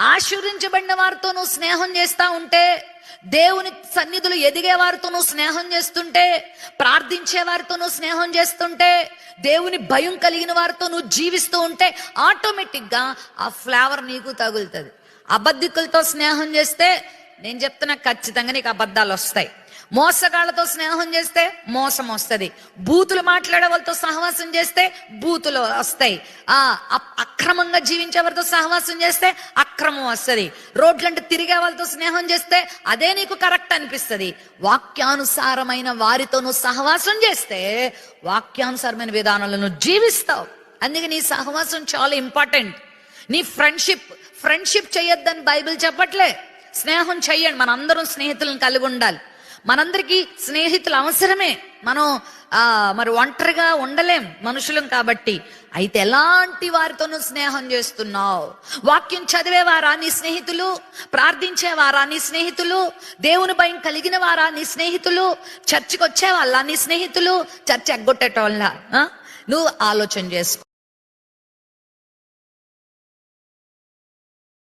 ఆశీర్వించబడిన వారితో నువ్వు స్నేహం చేస్తా ఉంటే దేవుని సన్నిధులు ఎదిగే వారితో నువ్వు స్నేహం చేస్తుంటే ప్రార్థించే వారితో నువ్వు స్నేహం చేస్తుంటే దేవుని భయం కలిగిన వారితో నువ్వు జీవిస్తూ ఉంటే ఆటోమేటిక్గా ఆ ఫ్లేవర్ నీకు తగులుతుంది. అబద్ధికులతో స్నేహం చేస్తే నేను చెప్తున్నా ఖచ్చితంగా నీకు అబద్ధాలు వస్తాయి. మోసగాళ్ళతో స్నేహం చేస్తే మోసం వస్తుంది. బూతులు మాట్లాడే వాళ్ళతో సహవాసం చేస్తే బూతులు వస్తాయి. ఆ అక్రమంగా జీవించే వారితో సహవాసం చేస్తే అక్రమం వస్తుంది. రోడ్లంటే తిరిగే వాళ్ళతో స్నేహం చేస్తే అదే నీకు కరెక్ట్ అనిపిస్తుంది. వాక్యానుసారమైన వారితో నువ్వు సహవాసం చేస్తే వాక్యానుసారమైన విధానాలను జీవిస్తావు. అందుకే నీ సహవాసం చాలా ఇంపార్టెంట్. నీ ఫ్రెండ్షిప్ ఫ్రెండ్షిప్ చేయొద్దని బైబిల్ చెప్పట్లే. స్నేహం చెయ్యండి. మనందరం స్నేహితులను కలిగి ఉండాలి. మనందరికీ స్నేహితులు అవసరమే. మనం మరి ఒంటరిగా ఉండలేం మనుషులం కాబట్టి. అయితే ఎలాంటి వారితోనూ స్నేహం చేస్తున్నావు? వాక్యం చదివేవారా నీ స్నేహితులు? ప్రార్థించేవారా నీ స్నేహితులు? దేవుని భయం కలిగిన వారా నీ స్నేహితులు? చర్చికి వచ్చేవాళ్ళ నీ స్నేహితులు? చర్చ ఎగ్గొట్టేటోళ్ళ? ఆ? నువ్వు ఆలోచన చేసుకో.